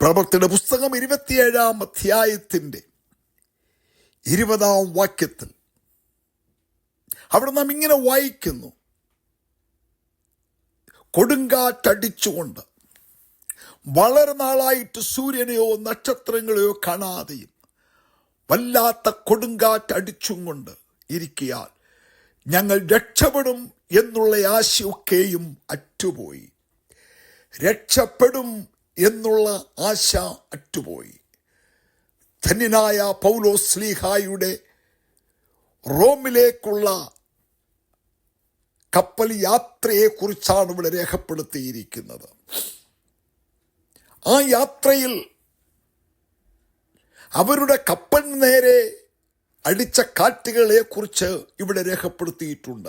പ്രവർത്തിയുടെ പുസ്തകം ഇരുപത്തിയേഴാം അധ്യായത്തിന്റെ ഇരുപതാം വാക്യത്തിൽ അവിടെ നാം ഇങ്ങനെ വായിക്കുന്നു. കൊടുങ്കാറ്റടിച്ചുകൊണ്ട് വളരെ നാളായിട്ട് സൂര്യനെയോ നക്ഷത്രങ്ങളെയോ കാണാതെയും വല്ലാത്ത കൊടുങ്കാറ്റടിച്ചും കൊണ്ട് ഇരിക്കിയാൽ ഞങ്ങൾ രക്ഷപ്പെടും എന്നുള്ള ആശയൊക്കെയും അറ്റുപോയി. രക്ഷപ്പെടും എന്നുള്ള ആശ അറ്റുപോയി. ധന്യനായ പൗലോ സ്ലീഹായുടെ റോമിലേക്കുള്ള കപ്പൽ യാത്രയെക്കുറിച്ചാണ് ഇവിടെ രേഖപ്പെടുത്തിയിരിക്കുന്നത്. ആ യാത്രയിൽ അവരുടെ കപ്പലിന് നേരെ അടിച്ച കാറ്റുകളെ കുറിച്ച് ഇവിടെ രേഖപ്പെടുത്തിയിട്ടുണ്ട്.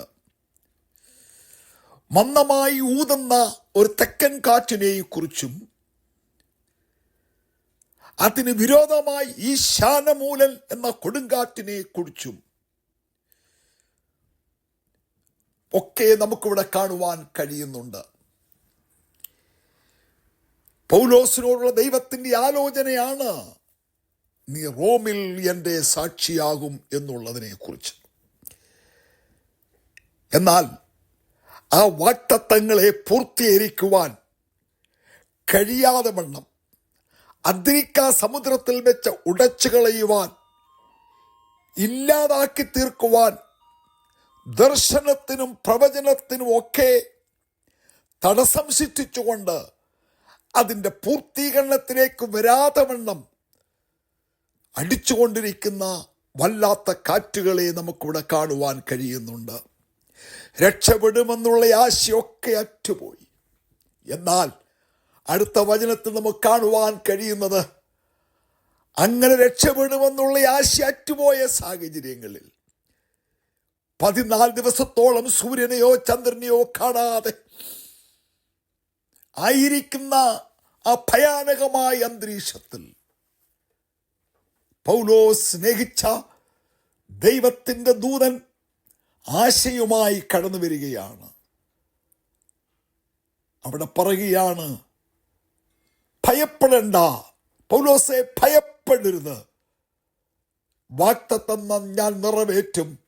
മന്ദമായി ഊതുന്ന ഒരു തെക്കൻ കാറ്റിനെ കുറിച്ചും അതിന് വിരോധമായി ഈശാനമൂലൻ എന്ന കൊടുങ്കാറ്റിനെ കുറിച്ചും ഒക്കെ നമുക്കിവിടെ കാണുവാൻ കഴിയുന്നുണ്ട്. പൗലോസിനോടുള്ള ദൈവത്തിന്റെ ആലോചനയാണ് നീ റോമിൽ എന്റെ സാക്ഷിയാകും എന്നുള്ളതിനെ കുറിച്ച് എന്നാൽ ആ വാട്ടത്തങ്ങളെ പൂർത്തീകരിക്കുവാൻ കഴിയാതെ വണ്ണം അദ്രിക്ക സമുദ്രത്തിൽ വെച്ച് ഉടച്ചു കളയുവാൻ ഇല്ലാതാക്കി തീർക്കുവാൻ ദർശനത്തിനും പ്രവചനത്തിനും ഒക്കെ തടസ്സം സൃഷ്ടിച്ചുകൊണ്ട് അതിന്റെ പൂർത്തീകരണത്തിലേക്ക് വരാതെ വണ്ണം അടിച്ചുകൊണ്ടിരിക്കുന്ന വല്ലാത്ത കാറ്റുകളെ നമുക്കിവിടെ കാണുവാൻ കഴിയുന്നുണ്ട്. രക്ഷപ്പെടുമെന്നുള്ള ആശയൊക്കെ അറ്റുപോയി. എന്നാൽ അടുത്ത വചനത്തിൽ നമുക്ക് കാണുവാൻ കഴിയുന്നത് അങ്ങനെ രക്ഷപ്പെടുമെന്നുള്ള ആശ അറ്റുപോയ സാഹചര്യങ്ങളിൽ പതിനാല് ദിവസത്തോളം സൂര്യനെയോ ചന്ദ്രനെയോ കാണാതെ ആയിരിക്കുന്ന ആ ഭയാനകമായ അന്തരീക്ഷത്തിൽ പൗലോ സ്നേഹിച്ച ദൈവത്തിന്റെ ദൂതൻ ആശയുമായി കടന്നു വരികയാണ്. അവിടെ പറയുകയാണ് ഭയപ്പെടണ്ട. പൗലോസെ ഭയപ്പെടരുത്. വാക്തത്വം ഞാൻ നിറവേറ്റും.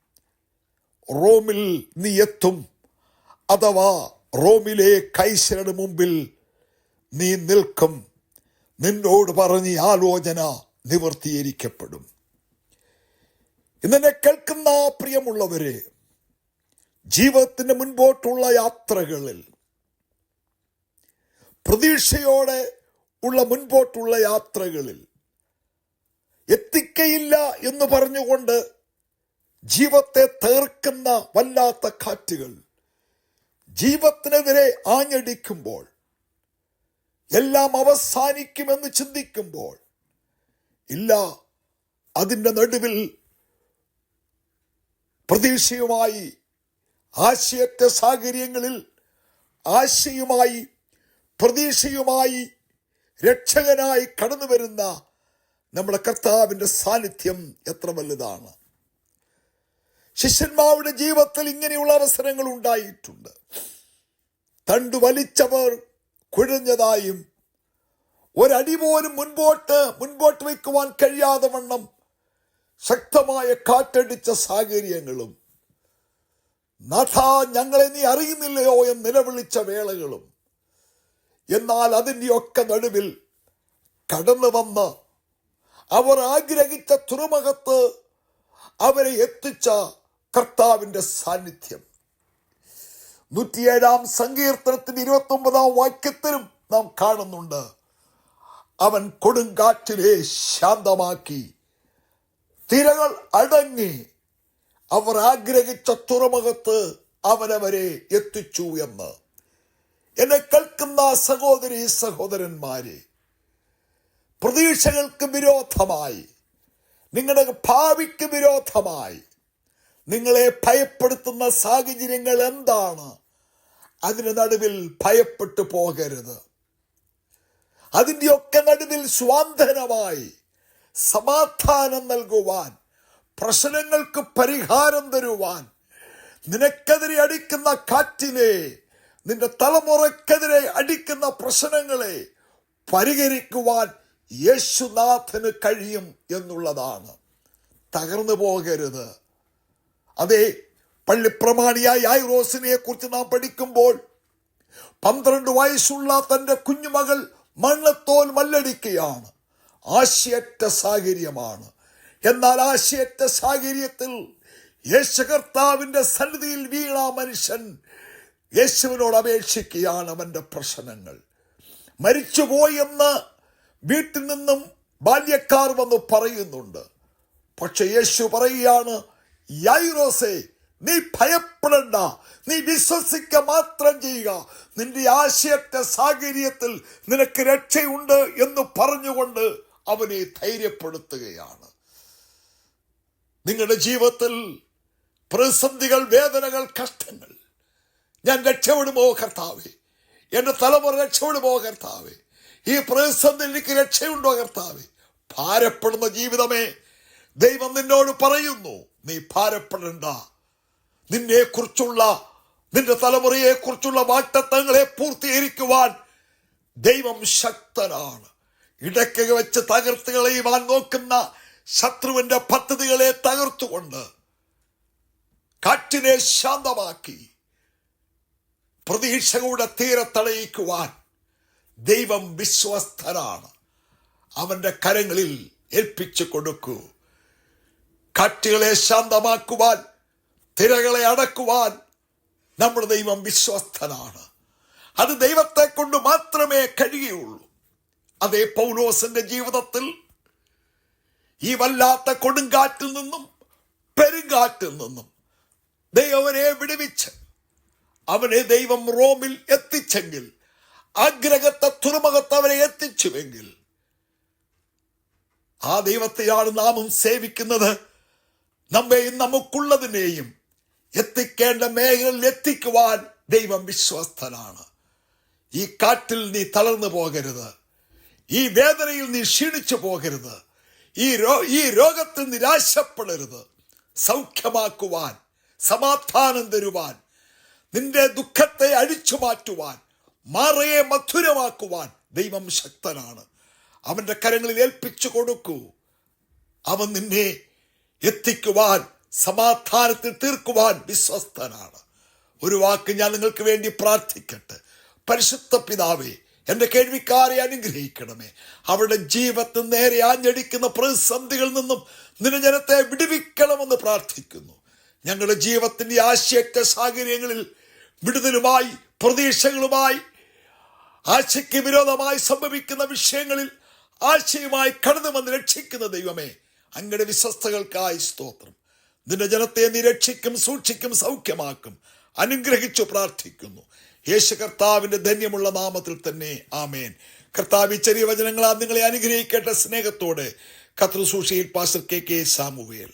റോമിൽ നീ എത്തും. അഥവാ റോമിലെ കൈശരുടെ മുമ്പിൽ നീ നിൽക്കും. നിന്നോട് പറഞ്ഞ് ആലോചന നിവർത്തീകരിക്കപ്പെടും. ഇന്നെ കേൾക്കുന്ന പ്രിയമുള്ളവരെ ജീവിതത്തിന്റെ മുൻപോട്ടുള്ള യാത്രകളിൽ പ്രതീക്ഷയോടെ ഉള്ള മുൻപോട്ടുള്ള യാത്രകളിൽ എത്തിക്കയില്ല എന്ന് പറഞ്ഞുകൊണ്ട് ജീവത്തെ തേർക്കുന്ന വല്ലാത്ത കാറ്റുകൾ ജീവത്തിനെതിരെ ആഞ്ഞടിക്കുമ്പോൾ എല്ലാം അവസാനിക്കുമെന്ന് ചിന്തിക്കുമ്പോൾ ഇല്ല അതിന്റെ നടുവിൽ പ്രതീക്ഷയുമായി ആശയറ്റ സാഹചര്യങ്ങളിൽ ആശയുമായി പ്രതീക്ഷയുമായി രക്ഷകനായി കടന്നു വരുന്ന നമ്മുടെ കർത്താവിന്റെ സാന്നിധ്യം എത്ര വലുതാണ്. ശിഷ്യന്മാരുടെ ജീവിതത്തിൽ ഇങ്ങനെയുള്ള അവസരങ്ങൾ ഉണ്ടായിട്ടുണ്ട്. തണ്ടു വലിച്ചവർ കുഴഞ്ഞതായും ഒരടി പോലും മുൻപോട്ട് മുൻപോട്ട് വയ്ക്കുവാൻ കഴിയാതെ വണ്ണം ശക്തമായ കാറ്റടിച്ച സാഹചര്യങ്ങളും നാഥ ഞങ്ങളെ നീ അറിയുന്നില്ലയോ? എന്ന് നിലവിളിച്ച വേളകളും എന്നാൽ അതിന്റെയൊക്കെ നടുവിൽ കടന്നു വന്ന് അവർ ആഗ്രഹിച്ച തുറമുഖത്ത് അവരെ എത്തിച്ച കർത്താവിന്റെ സാന്നിധ്യം. നൂറ്റിയേഴാം സങ്കീർത്തനത്തിന്റെ ഇരുപത്തി ഒമ്പതാം വാക്യത്തിലും നാം കാണുന്നുണ്ട് അവൻ കൊടുങ്കാറ്റിലെ ശാന്തമാക്കി തിരകൾ അടങ്ങി അവർ ആഗ്രഹിച്ച തുറമുഖത്ത് അവനവരെ എത്തിച്ചു എന്ന്. എന്നെ കേൾക്കുന്ന സഹോദരി സഹോദരന്മാരെ പ്രതീക്ഷകൾക്ക് വിരോധമായി നിങ്ങളുടെ ഭാവിക്ക് വിരോധമായി നിങ്ങളെ ഭയപ്പെടുത്തുന്ന സാഹചര്യങ്ങൾ എന്താണ്? അതിന് നടുവിൽ ഭയപ്പെട്ടു പോകരുത്. അതിന്റെയൊക്കെ നടുവിൽ സ്വാന്തനമായി സമാധാനം നൽകുവാൻ പ്രശ്നങ്ങൾക്ക് പരിഹാരം തരുവാൻ നിനക്കെതിരെ അടിക്കുന്ന കാറ്റിനെ നിന്റെ തലമുറക്കെതിരെ അടിക്കുന്ന പ്രശ്നങ്ങളെ പരിഹരിക്കുവാൻ യേശുനാഥന് കഴിയും എന്നുള്ളതാണ്. തകർന്നു പോകരുത്. അതെ പള്ളിപ്രമാണിയായ ഐറോസിനെ കുറിച്ച് നാം പഠിക്കുമ്പോൾ പന്ത്രണ്ട് വയസ്സുള്ള തന്റെ കുഞ്ഞുമകൾ മണ്ണത്തോൽ മല്ലടിക്കുകയാണ്. ആശയറ്റ സാഹചര്യമാണ്. എന്നാൽ ആശയറ്റ സാഹചര്യത്തിൽ യേശു കർത്താവിന്റെ സന്നിധിയിൽ വീണ മനുഷ്യൻ യേശുവിനോട് അപേക്ഷിക്കുകയാണ് അവന്റെ പ്രശ്നങ്ങൾ. മരിച്ചുപോയെന്ന് വീട്ടിൽ നിന്നും ബാല്യക്കാർ വന്ന് പറയുന്നുണ്ട്. പക്ഷെ യേശു പറയുകയാണ് യൈറോസേ നീ ഭയപ്പെടണ്ട. നീ വിശ്വസിക്ക മാത്രം ചെയ്യുക. നിന്റെ ആശയത്തെ സാഹചര്യത്തിൽ നിനക്ക് രക്ഷയുണ്ട് എന്ന് പറഞ്ഞുകൊണ്ട് അവനെ ധൈര്യപ്പെടുത്തുകയാണ്. നിങ്ങളുടെ ജീവിതത്തിൽ പ്രതിസന്ധികൾ വേദനകൾ കഷ്ടങ്ങൾ ഞാൻ രക്ഷപ്പെടുമോ കർത്താവേ? എന്റെ തലമുറ രക്ഷപ്പെടുമോ കർത്താവേ? ഈ പ്രതിസന്ധി എനിക്ക് രക്ഷയുണ്ടോ കർത്താവേ? ഭാരപ്പെടുന്ന ജീവിതമേ ദൈവം നിന്നോട് പറയുന്നു നീ ഭാരപ്പെടണ്ട. നിന്നെ കുറിച്ചുള്ള നിന്റെ തലമുറയെ കുറിച്ചുള്ള വാട്ടത്തങ്ങളെ പൂർത്തീകരിക്കുവാൻ ദൈവം ശക്തനാണ്. ഇടയ്ക്ക് വെച്ച് തകർത്ത് നോക്കുന്ന ശത്രുവിന്റെ പദ്ധതികളെ തകർത്തുകൊണ്ട് കാറ്റിനെ ശാന്തമാക്കി പ്രതീക്ഷകളുടെ തീരത്തടയിക്കുവാൻ ദൈവം വിശ്വസ്തനാണ്. അവന്റെ കരങ്ങളിൽ ഏൽപ്പിച്ചു കൊടുക്കൂ. കാറ്റുകളെ ശാന്തമാക്കുവാൻ തിരകളെ അടക്കുവാൻ നമ്മുടെ ദൈവം വിശ്വസ്തനാണ്. അത് ദൈവത്തെ കൊണ്ട് മാത്രമേ കഴിയുള്ളൂ അതേ പൗലോസിന്റെ ജീവിതത്തിൽ ഈ വല്ലാത്ത കൊടുങ്കാറ്റിൽ നിന്നും പെരുങ്കാറ്റിൽ നിന്നും ദൈവനെ വിടുവിച്ച് അവനെ ദൈവം റോമിൽ എത്തിച്ചെങ്കിൽ ആഗ്രഹത്തെ തുറമുഖത്ത് അവനെ എത്തിച്ചുവെങ്കിൽ ആ ദൈവത്തെയാണ് നാമും സേവിക്കുന്നത്. നമ്മെയും നമുക്കുള്ളതിനെയും എത്തിക്കേണ്ട മേഖലയിൽ എത്തിക്കുവാൻ ദൈവം വിശ്വസ്തനാണ്. ഈ കാറ്റിൽ നീ തളർന്നു പോകരുത്. ഈ വേദനയിൽ നീ ക്ഷീണിച്ചു പോകരുത്. ഈ രോ ഈ രോഗത്തിൽ നിരാശപ്പെടരുത്. സൗഖ്യമാക്കുവാൻ സമാധാനം തരുവാൻ നിന്റെ ദുഃഖത്തെ അഴിച്ചു മാറ്റുവാൻ മാറയെ മധുരമാക്കുവാൻ ദൈവം ശക്തനാണ്. അവന്റെ കരങ്ങളിൽ ഏൽപ്പിച്ചു കൊടുക്കൂ. അവൻ നിന്നെ എത്തിക്കുവാൻ സമാധാനത്തിൽ തീർക്കുവാൻ വിശ്വസ്തനാണ്. ഒരു വാക്ക് ഞാൻ നിങ്ങൾക്ക് വേണ്ടി പ്രാർത്ഥിക്കട്ടെ. പരിശുദ്ധ പിതാവേ എന്റെ കേൾവിക്കാരെ അനുഗ്രഹിക്കണമേ. അവരുടെ ജീവിതത്തിൽ നേരെ ആഞ്ഞടിക്കുന്ന പ്രതിസന്ധികളിൽ നിന്നും നിന്റെ ജനത്തെ വിടുവിക്കണമെന്ന് പ്രാർത്ഥിക്കുന്നു. ഞങ്ങളുടെ ജീവിതത്തിന്റെ ആശയറ്റ സാഹചര്യങ്ങളിൽ വിടുതലുമായി പ്രതീക്ഷകളുമായി ആശയ്ക്ക് വിരോധമായി സംഭവിക്കുന്ന വിഷയങ്ങളിൽ ആശയുമായി കടന്നു വന്ന് രക്ഷിക്കുന്ന ദൈവമേ അങ്ങയുടെ വിശ്വസ്തകൾക്കായി സ്തോത്രം. നിന്റെ ജനത്തെ നിരക്ഷിക്കും സൂക്ഷിക്കും സൗഖ്യമാക്കും അനുഗ്രഹിച്ചു പ്രാർത്ഥിക്കുന്നു. യേശു കർത്താവിന്റെ ധന്യമുള്ള നാമത്തിൽ തന്നെ ആമേൻ. കർത്താവ് ചെറിയ വചനങ്ങളാൽ നിങ്ങളെ അനുഗ്രഹിക്കേണ്ട സ്നേഹത്തോടെ. കത്രുസൂഷയിൽ പാസ്റ്റർ കെ കെ സാമുവേൽ.